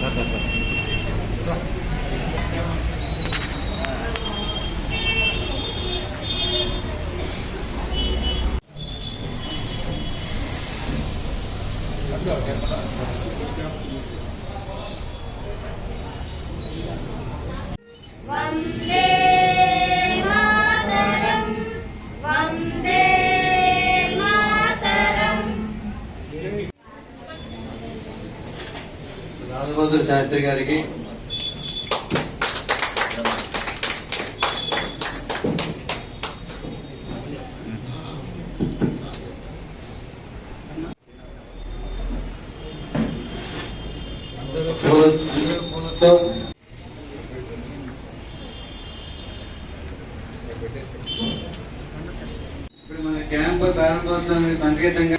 Sir sir sir Gracias. Lal Bahadur Shastri గారికి. ఇప్పుడు మన క్యాంప్ ప్రారంభోత్సవం సంకేతంగా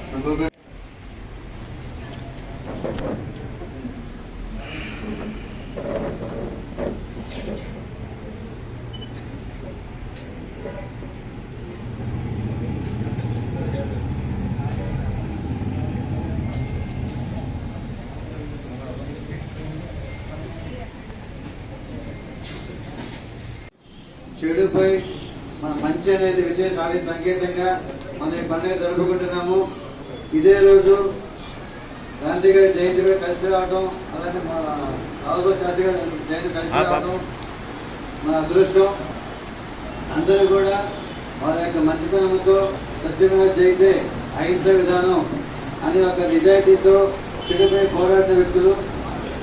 చెడుపై మన మంచి సాధి సంకేతంగా మన ఈ పండుగ జరుపుకుంటున్నాము. ఇదే రోజు గాంధీ గారి జయంతి కూడా కలిసి రావడం అలానే మన నాలుగో శాస్త్రి గారి జయంతి కలిసి రావడం మన అదృష్టం. అందరూ కూడా వాళ్ళ యొక్క మంచితనంతో సత్యమైన జయితే అహింస విధానం అని ఒక నిజాయితీతో చెడుపై పోరాడిన వ్యక్తులు.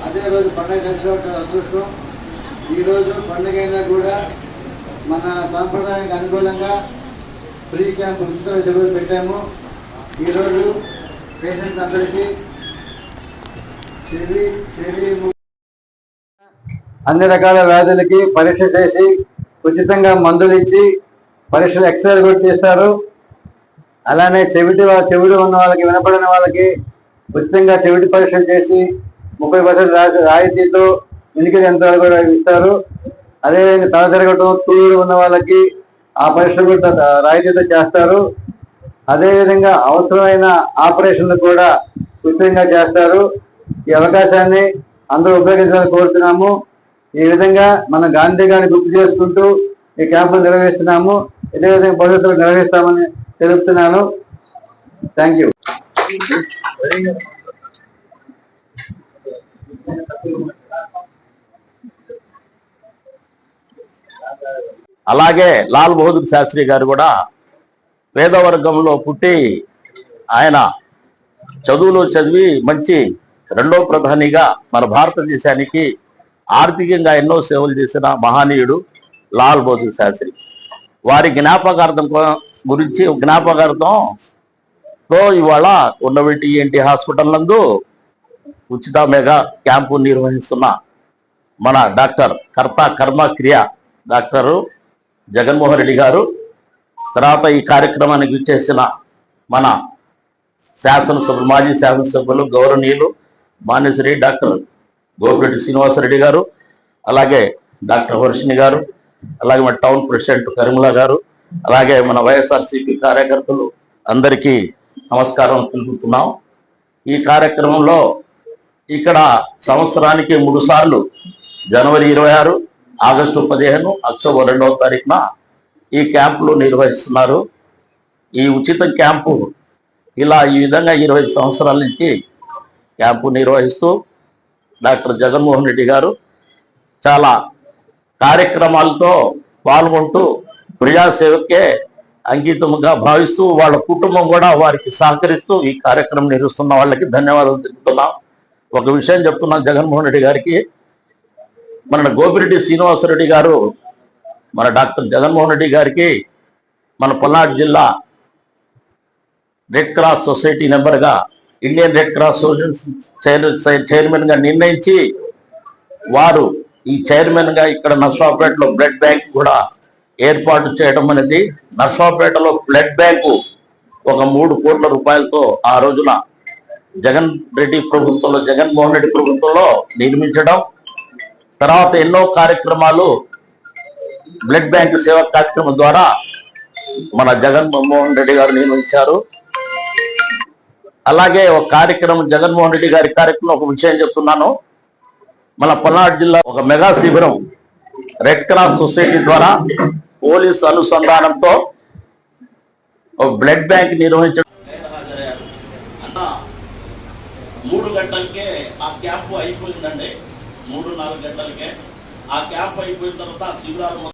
అదే రోజు పండుగ కలిసి రావడం అదృష్టం. ఈరోజు పండుగ అయినా కూడా మన సాంప్రదాయానికి అనుకూలంగా ఫ్రీ క్యాంప్ ఉచిత వైద్య పెట్టాము. ఈరోజు పేషెంట్స్ అందరికీ చెవి చెవి అన్ని రకాల వ్యాధులకి పరీక్ష చేసి ఉచితంగా మందులు ఇచ్చి పరీక్షలు ఎక్స్రే కూడా చేస్తారు అలానే చెవిటి చెవిటి ఉన్న వాళ్ళకి వినపడిన వాళ్ళకి ఉచితంగా చెవిటి పరీక్షలు చేసి ముప్పై పర్సెంట్ రాయితీతో ఎన్నికల యంత్రాలు కూడా ఇస్తారు. అదేవిధంగా తల తిరగటం తూరు ఉన్న వాళ్ళకి ఆ పరీక్ష కూడా చేస్తారు. అదేవిధంగా అవసరమైన ఆపరేషన్లు కూడా ఉచితంగా చేస్తారు. ఈ అవకాశాన్ని అందరూ ఉపయోగించాలని కోరుతున్నాము. ఈ విధంగా మన గాంధీ గారిని గుర్తు చేసుకుంటూ ఈ క్యాంపులు నిర్వహిస్తున్నాము. ఇదే విధంగా భవిష్యత్తులో నిర్వహిస్తామని తెలుపుతున్నాను. Thank you. అలాగే లాల్ బహదూర్ శాస్త్రి గారు కూడా పేదవర్గంలో పుట్టి ఆయన చదువులు చదివి మంచి రెండో ప్రధానిగా మన భారతదేశానికి ఆర్థికంగా ఎన్నో సేవలు చేసిన మహనీయుడు లాల్ బహదూర్ శాస్త్రి. వారి జ్ఞాపకార్థం గురించి జ్ఞాపకార్థం తో ఇవాళ ఉన్నవిటి ఏంటి హాస్పిటల్ నందు ఉచిత మెగా క్యాంపు నిర్వహిస్తున్న మన డాక్టర్ కర్త కర్మ క్రియ డాక్టరు జగన్మోహన్ రెడ్డి గారు తర్వాత ఈ కార్యక్రమానికి విచ్చేసిన మన శాసనసభ్యులు మాజీ శాసనసభ్యులు గౌరవనీయులు మాన్యశ్రీ డాక్టర్ గోపిరెడ్డి శ్రీనివాసరెడ్డి గారు అలాగే డాక్టర్ హర్షిని గారు అలాగే మన టౌన్ ప్రెసిడెంట్ కరిముల గారు అలాగే మన వైఎస్ఆర్సీపీ కార్యకర్తలు అందరికీ నమస్కారం తెలుపుతున్నాం. ఈ కార్యక్రమంలో ఇక్కడ సంవత్సరానికి మూడు సార్లు జనవరి ఇరవై ఆరు ఆగస్టు పదిహేను అక్టోబర్ రెండవ తారీఖున ఈ క్యాంపులు నిర్వహిస్తున్నారు. ఈ ఉచిత క్యాంపు ఇలా ఈ విధంగా ఇరవై సంవత్సరాల నుంచి క్యాంపు నిర్వహిస్తూ డాక్టర్ జగన్మోహన్ రెడ్డి గారు చాలా కార్యక్రమాలతో పాల్గొంటూ ప్రజాసేవకే అంకితముగా భావిస్తూ వాళ్ళ కుటుంబం కూడా వారికి సహకరిస్తూ ఈ కార్యక్రమం నిర్వహిస్తున్న వాళ్ళకి ధన్యవాదాలు తెలుపుతున్నాం. ఒక విషయం చెప్తున్నాం జగన్మోహన్ రెడ్డి గారికి. మన గోపిరెడ్డి శ్రీనివాసరెడ్డి గారు మన డాక్టర్ జగన్మోహన్ రెడ్డి గారికి మన పల్నాడు జిల్లా రెడ్ క్రాస్ సొసైటీ మెంబర్గా ఇండియన్ రెడ్ క్రాస్ సొసైటీ చైర్మన్గా నిర్ణయించి వారు ఈ చైర్మన్గా ఇక్కడ నర్సాపేటలో బ్లడ్ బ్యాంక్ కూడా ఏర్పాటు చేయడం అనేది నర్సాపేటలో బ్లడ్ బ్యాంకు ఒక మూడు కోట్ల రూపాయలతో ఆ రోజున జగన్ రెడ్డి ప్రభుత్వంలో జగన్మోహన్ రెడ్డి ప్రభుత్వంలో నిర్మించడం తర్వాత ఎన్నో కార్యక్రమాలు బ్లడ్ బ్యాంక్ సేవా కార్యక్రమం ద్వారా మన జగన్మోహన్ రెడ్డి గారు నిర్వహించారు. అలాగే ఒక కార్యక్రమం జగన్మోహన్ రెడ్డి గారి కార్యక్రమం ఒక విషయం చెప్తున్నాను. మన పల్నాడు జిల్లా ఒక మెగా శిబిరం రెడ్ క్రాస్ సొసైటీ ద్వారా పోలీస్ అనుసంధానంతో ఒక బ్లడ్ బ్యాంక్ నిర్వహించడం. మూడు గంటలకే ఆ క్యాంపు అయిపోయిందండి. మూడు నాలుగు గంటలకే ఆ క్యాంప్ అయిపోయిన తర్వాత ఆ శిబిరాలు మొత్తం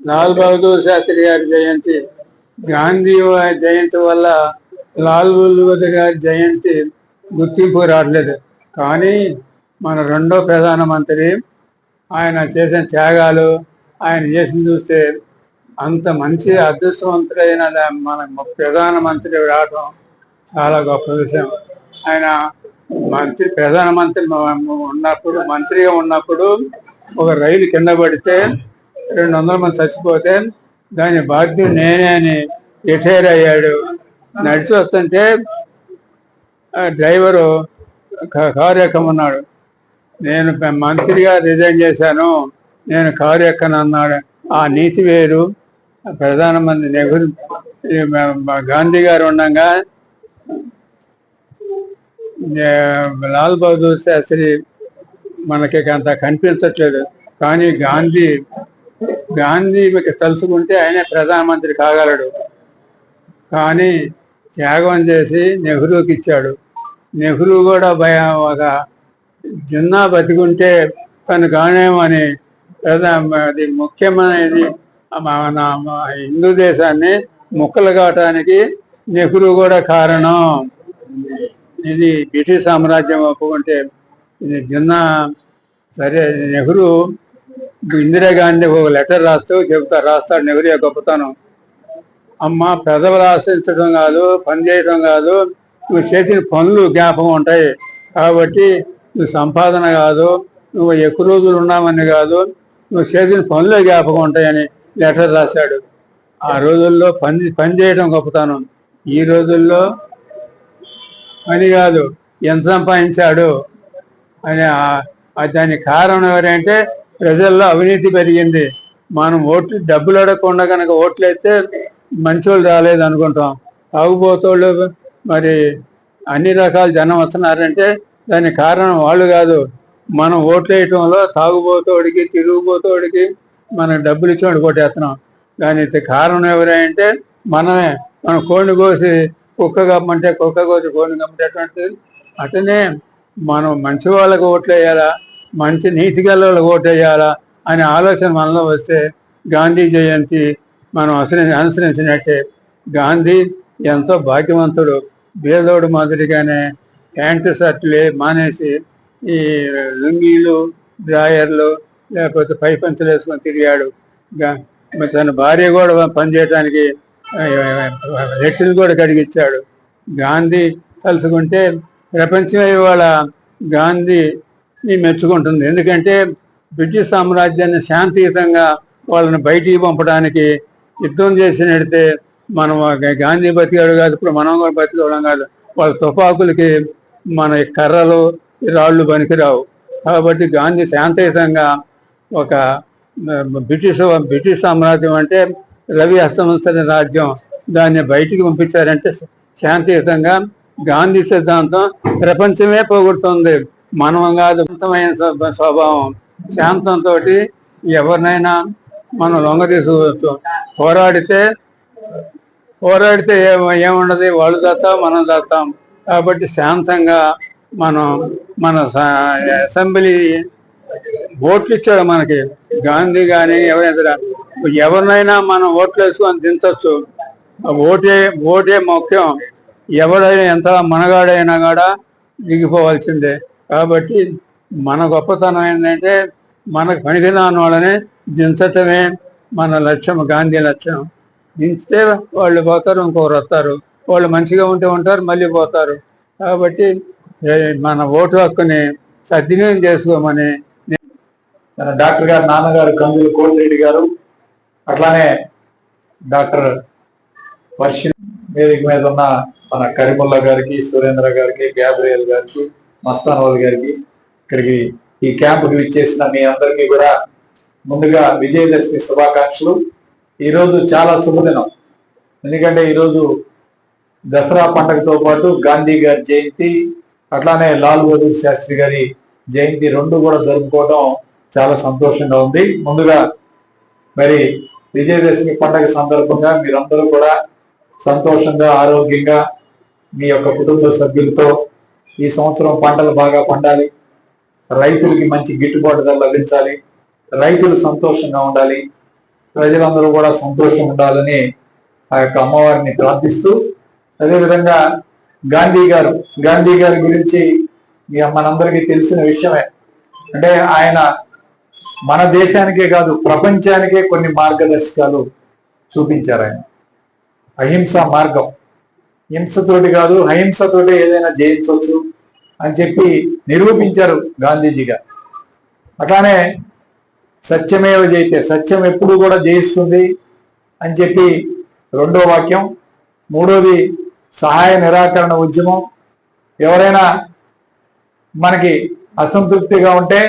లాల్ బహదూర్ శాస్త్రి గారి జయంతి గాంధీ జయంతి వల్ల లాల్ బహదూర్ గారి జయంతి గుర్తింపు రావట్లేదు. కానీ మన రెండో ప్రధానమంత్రి ఆయన చేసిన త్యాగాలు ఆయన చేసిన చూస్తే అంత మంచి అదృష్టవంతుడైన మన ప్రధానమంత్రి రావడం చాలా గొప్ప విషయం. ఆయన మంత్రి ప్రధానమంత్రి ఉన్నప్పుడు మంత్రిగా ఉన్నప్పుడు ఒక రైలు కింద పడితే రెండు వందల మంది చచ్చిపోతే దాని బాధ్యుడు నేనే అని రిటైర్ అయ్యాడు. నడిచి వస్తుంటే డ్రైవరు కారు ఎక్కమన్నాడు నేను మంత్రిగా రిజైన్ చేశాను నేను కారు ఎక్కనన్నాడు ఆ నీతి వేరు. ప్రధానమంత్రి నెహ్రూ గాంధీ గారు ఉండగా లాల్ బహదూర్ శాస్త్రి మనకి అంత కనిపించట్లేదు. కానీ గాంధీ గాంధీ మీకు తలుచుకుంటే ఆయనే ప్రధానమంత్రి కాగలడు. కానీ త్యాగం చేసి నెహ్రూకి ఇచ్చాడు. నెహ్రూ కూడా భయ ఒక జిన్నా బతికుంటే తను కానేమని అది ముఖ్యమైనది. మన మన హిందూ దేశాన్ని ముక్కలు కావటానికి నెహ్రూ కూడా కారణం. ఇది బ్రిటిష్ సామ్రాజ్యం ఒప్పుకుంటే ఇది జిన్నా సరే నెహ్రూ ఇందిరాగాంధీ ఒక లెటర్ రాస్తూ చెబుతారు. రాస్తాడు నెహ్రూ గొప్పతనం. అమ్మ పెదవులు ఆశ్రయించడం కాదు పని చేయడం కాదు. నువ్వు చేసిన పనులు జ్ఞాపకం ఉంటాయి. కాబట్టి నువ్వు సంపాదన కాదు నువ్వు ఎక్కువ రోజులు ఉన్నామని కాదు నువ్వు చేసిన పనులే జ్ఞాపకం ఉంటాయని లెటర్ రాశాడు. ఆ రోజుల్లో పని పని చేయడం గొప్పతనం. ఈ రోజుల్లో పని కాదు ఎంత సంపాదించాడు అని దానికి కారణం ఎవరంటే ప్రజల్లో అవినీతి పెరిగింది. మనం ఓట్లు డబ్బులు అడగకుండా కనుక ఓట్లు అయితే మంచోళ్ళు రాలేదు అనుకుంటాం. తాగుబోతోళ్ళు మరి అన్ని రకాల జనం వస్తున్నారంటే దానికి కారణం వాళ్ళు కాదు. మనం ఓట్లు వేయటంలో తాగుబోతోడికి తిరుగుబోతోడికి మనం డబ్బులు ఇచ్చి కొట్టేస్తున్నాం దానికి కారణం ఎవరంటే మనమే. మనం కోడిని కోసి కుక్క కమ్మంటే కుక్క కోసి కోడిని కమ్మటటువంటిది అట్లనే మనం మంచి వాళ్ళకు ఓట్లేయాలా మంచి నీతి గల వాళ్ళకి ఓటు అనే ఆలోచన మనలో వస్తే గాంధీ జయంతి మనం అనుసరి అనుసరించినట్టే గాంధీ ఎంతో భాగ్యవంతుడు. బేదోడు మాదిరిగానే ప్యాంటు షర్ట్లు మానేసి ఈ లుంగీలు డ్రాయర్లు లేకపోతే పై పంచలు వేసుకొని తిరిగాడు. తన భార్య కూడా పనిచేయడానికి రెట్లు కూడా కడిగిచ్చాడు. గాంధీ కలుసుకుంటే ప్రపంచమే ఇవాళ గాంధీని మెచ్చుకుంటుంది. ఎందుకంటే బ్రిటిష్ సామ్రాజ్యాన్ని శాంతియుతంగా వాళ్ళని బయటికి పంపడానికి యుద్ధం చేసి నెడితే మనం గాంధీ బతికాడు కాదు ఇప్పుడు మనం కూడా బతికోవడం కాదు. వాళ్ళ తుపాకులకి మన కర్రలు రాళ్ళు పనికిరావు. కాబట్టి గాంధీ శాంతియుతంగా ఒక బ్రిటిష్ బ్రిటిష్ సామ్రాజ్యం అంటే రవి అస్తమించిన రాజ్యం. దాన్ని బయటికి పంపించారంటే శాంతియుతంగా గాంధీ సిద్ధాంతం ప్రపంచమే పోగొడుతుంది. మనం కాదు అనంతమైన స్వభావం. శాంతంతో ఎవరినైనా మనం లొంగ తీసుకోవచ్చు పోరాడితే పోరాడితే ఏముండదు? వాళ్ళు దాతాం మనం దాతాం కాబట్టి శాంతంగా మనం మన అసెంబ్లీ ఓట్లు ఇచ్చాడు మనకి. గాంధీ కానీ ఎవరైనా ఎవరినైనా మనం ఓట్లు వేసుకొని దించవచ్చు ఓటే ఓటే ముఖ్యం. ఎవరైనా ఎంత మనగాడైనా కూడా దిగిపోవాల్సిందే. కాబట్టి మన గొప్పతనం ఏంటంటే మనకు పనికిరాని వాళ్ళని దించటమే మన లక్ష్యం గాంధీ లక్ష్యం. దించితే వాళ్ళు పోతారు ఇంకొకరు వస్తారు. వాళ్ళు మంచిగా ఉంటే ఉంటారు మళ్ళీ పోతారు. కాబట్టి మన ఓటు హక్కుని సద్వినియోగం చేసుకోమని డాక్టర్ గారు నాన్నగారు కందులు కోటిరెడ్డి గారు అట్లానే డాక్టర్ వర్షి వేదిక మీద ఉన్న మన కరీముల్లా గారికి సురేంద్ర గారికి గ్యాబ్రియల్ గారికి మస్తానవల్ గారికి ఇక్కడికి ఈ క్యాంపుకి విచ్చేసిన మీ అందరికీ కూడా ముందుగా విజయదశమి శుభాకాంక్షలు. ఈరోజు చాలా శుభదినం. ఎందుకంటే ఈరోజు దసరా పండగతో పాటు గాంధీ గారి జయంతి అట్లానే లాల్ బహదూర్ శాస్త్రి గారి జయంతి రెండు కూడా జరుపుకోవడం చాలా సంతోషంగా ఉంది. ముందుగా మరి విజయదశమి పండగ సందర్భంగా మీరందరూ కూడా సంతోషంగా ఆరోగ్యంగా మీ యొక్క కుటుంబ సభ్యులతో ఈ సంవత్సరం పంటలు బాగా పండాలి. రైతులకి మంచి గిట్టుబాటు ధర లభించాలి. రైతులు సంతోషంగా ఉండాలి. ప్రజలందరూ కూడా సంతోషం ఉండాలని ఆ యొక్క అమ్మవారిని ప్రార్థిస్తూ అదేవిధంగా గాంధీ గారు గాంధీ గారి గురించి మనందరికీ తెలిసిన విషయమే. అంటే ఆయన మన దేశానికే కాదు ప్రపంచానికే కొన్ని మార్గదర్శకాలు చూపించారు ఆయన. అహింస మార్గం. హింసతోటి కాదు అహింసతోటి ఏదైనా జయించవచ్చు అని చెప్పి నిరూపించారు గాంధీజీగా అట్లానే సత్యమేవ జయితే సత్యం ఎప్పుడు కూడా జయిస్తుంది అని చెప్పి రెండో వాక్యం మూడోది సహాయ నిరాకరణ ఉద్యమం. ఎవరైనా మనకి అసంతృప్తిగా ఉంటే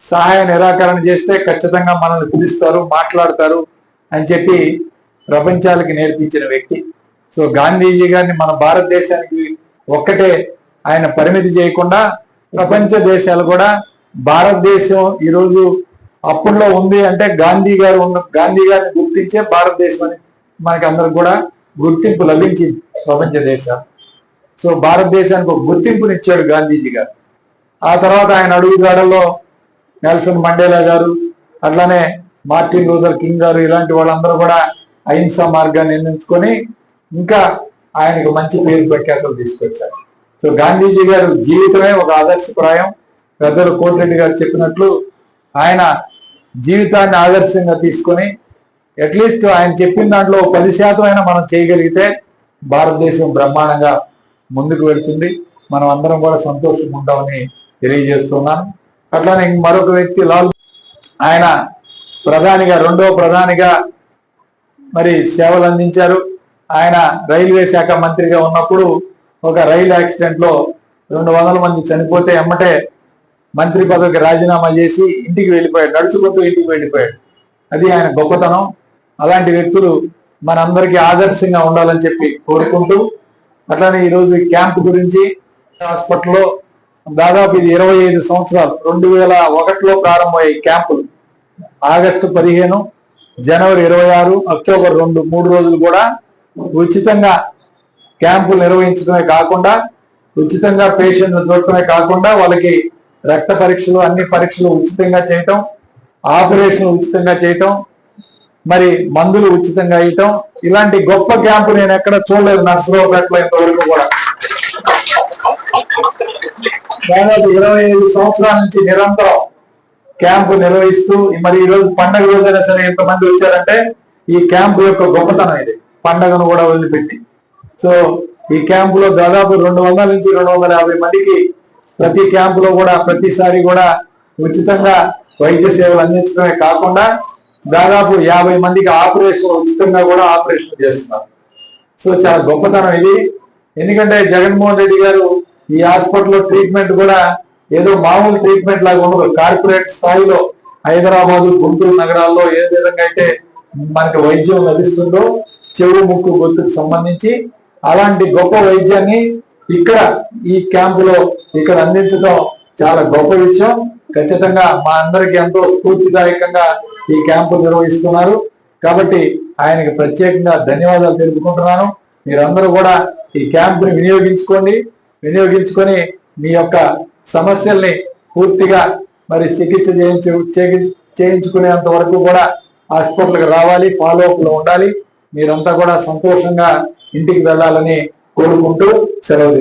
సహాయ నిరాకరణ చేస్తే ఖచ్చితంగా మనల్ని పిలుస్తారు మాట్లాడతారు అని చెప్పి ప్రపంచాలకి నేర్పించిన వ్యక్తి. సో గాంధీజీ గారిని మన భారతదేశానికి ఒక్కటే ఆయన పరిమితి చేయకుండా ప్రపంచ దేశాలు కూడా భారతదేశం ఈరోజు అప్పుడులో ఉంది అంటే గాంధీ గారు ఉన్న గాంధీ గారిని గుర్తించే భారతదేశం అని మనకి అందరికి కూడా గుర్తింపు లభించింది ప్రపంచ దేశాలు సో భారతదేశానికి ఒక గుర్తింపునిచ్చాడు గాంధీజీ గారు. ఆ తర్వాత ఆయన అడుగు జాడల్లో నెల్సన్ మండేలా గారు అట్లానే మార్టిన్ లూథర్ కింగ్ గారు ఇలాంటి వాళ్ళందరూ కూడా అహింసా మార్గాన్ని నిర్ణయించుకొని ఇంకా ఆయనకు మంచి పేరు ప్రఖ్యాతలు తీసుకొచ్చారు. సో గాంధీజీ గారు జీవితమే ఒక ఆదర్శప్రాయం. పెద్దలు కోటిరెడ్డి గారు చెప్పినట్లు ఆయన జీవితాన్ని ఆదర్శంగా తీసుకొని అట్లీస్ట్ ఆయన చెప్పిన దాంట్లో పది శాతం అయినా మనం చేయగలిగితే భారతదేశం బ్రహ్మాండంగా ముందుకు వెళ్తుంది. మనం అందరం కూడా సంతోషంగా ఉంటామని తెలియజేస్తున్నాను. అట్లానే మరొక వ్యక్తి లాల్ ఆయన ప్రధానిగా రెండో ప్రధానిగా మరి సేవలు అందించారు. ఆయన రైల్వే శాఖ మంత్రిగా ఉన్నప్పుడు ఒక రైలు యాక్సిడెంట్లో రెండు వందల మంది చనిపోతే ఎమ్మటే మంత్రి పదవికి రాజీనామా చేసి ఇంటికి వెళ్ళిపోయాడు నడుచుకుంటూ ఇంటికి వెళ్ళిపోయాడు. అది ఆయన గొప్పతనం. అలాంటి వ్యక్తులు మనందరికీ ఆదర్శంగా ఉండాలని చెప్పి కోరుకుంటూ అట్లానే ఈరోజు ఈ క్యాంప్ గురించి హాస్పిటల్లో దాదాపు ఇది ఇరవై ఐదు సంవత్సరాలు రెండు వేల ఒకటిలో ప్రారంభమయ్యే క్యాంపులు. ఆగస్టు పదిహేను జనవరి ఇరవై ఆరు అక్టోబర్ రెండు మూడు రోజులు కూడా ఉచితంగా క్యాంపులు నిర్వహించడమే కాకుండా ఉచితంగా పేషెంట్లు చూడటమే కాకుండా వాళ్ళకి రక్త పరీక్షలు అన్ని పరీక్షలు ఉచితంగా చేయటం ఆపరేషన్లు ఉచితంగా చేయటం మరి మందులు ఉచితంగా ఇవ్వటం ఇలాంటి గొప్ప క్యాంపు నేను ఎక్కడ చూడలేదు నర్సరావుపేటలో ఇంతవరకు కూడా. దాదాపు ఇరవై ఐదు సంవత్సరాల నుంచి నిరంతరం క్యాంపు నిర్వహిస్తూ మరి ఈ రోజు పండగ రోజైనా సరే ఎంతమంది వచ్చారంటే ఈ క్యాంపు యొక్క గొప్పతనం ఇది. పండగను కూడా వదిలిపెట్టి. సో ఈ క్యాంపులో దాదాపు రెండు వందల నుంచి రెండు వందల యాభై మందికి ప్రతి క్యాంపులో కూడా ప్రతిసారి కూడా ఉచితంగా వైద్య సేవలు అందించడమే కాకుండా దాదాపు యాభై మందికి ఆపరేషన్ ఉచితంగా కూడా ఆపరేషన్ చేస్తున్నారు. సో చాలా గొప్పతనం ఇది. ఎందుకంటే జగన్మోహన్ రెడ్డి గారు ఈ హాస్పిటల్లో ట్రీట్మెంట్ కూడా ఏదో మామూలు ట్రీట్మెంట్ లాగా ఉండదు. కార్పొరేట్ స్థాయిలో హైదరాబాద్ గుంటూరు నగరాల్లో ఏ విధంగా అయితే మనకి వైద్యం లభిస్తుందో చెవు ముక్కు గొంతుకు సంబంధించి అలాంటి గొప్ప వైద్యాన్ని ఇక్కడ ఈ క్యాంపులో ఇక్కడ అందించడం చాలా గొప్ప విషయం. ఖచ్చితంగా మా అందరికి ఎంతో స్ఫూర్తిదాయకంగా ఈ క్యాంపు నిర్వహిస్తున్నారు. కాబట్టి ఆయనకి ప్రత్యేకంగా ధన్యవాదాలు తెలుపుకుంటున్నాను. మీరందరూ కూడా ఈ క్యాంపుని వినియోగించుకోండి. వినియోగించుకొని మీ యొక్క సమస్యల్ని పూర్తిగా మరి చికిత్స చేయించు చేయించుకునేంత వరకు కూడా హాస్పిటల్కి రావాలి ఫాలో అప్లో ఉండాలి. మీరంతా కూడా సంతోషంగా ఇంటికి వెళ్ళాలని కోరుకుంటూ సెలవు తీసుకుంటున్నాను.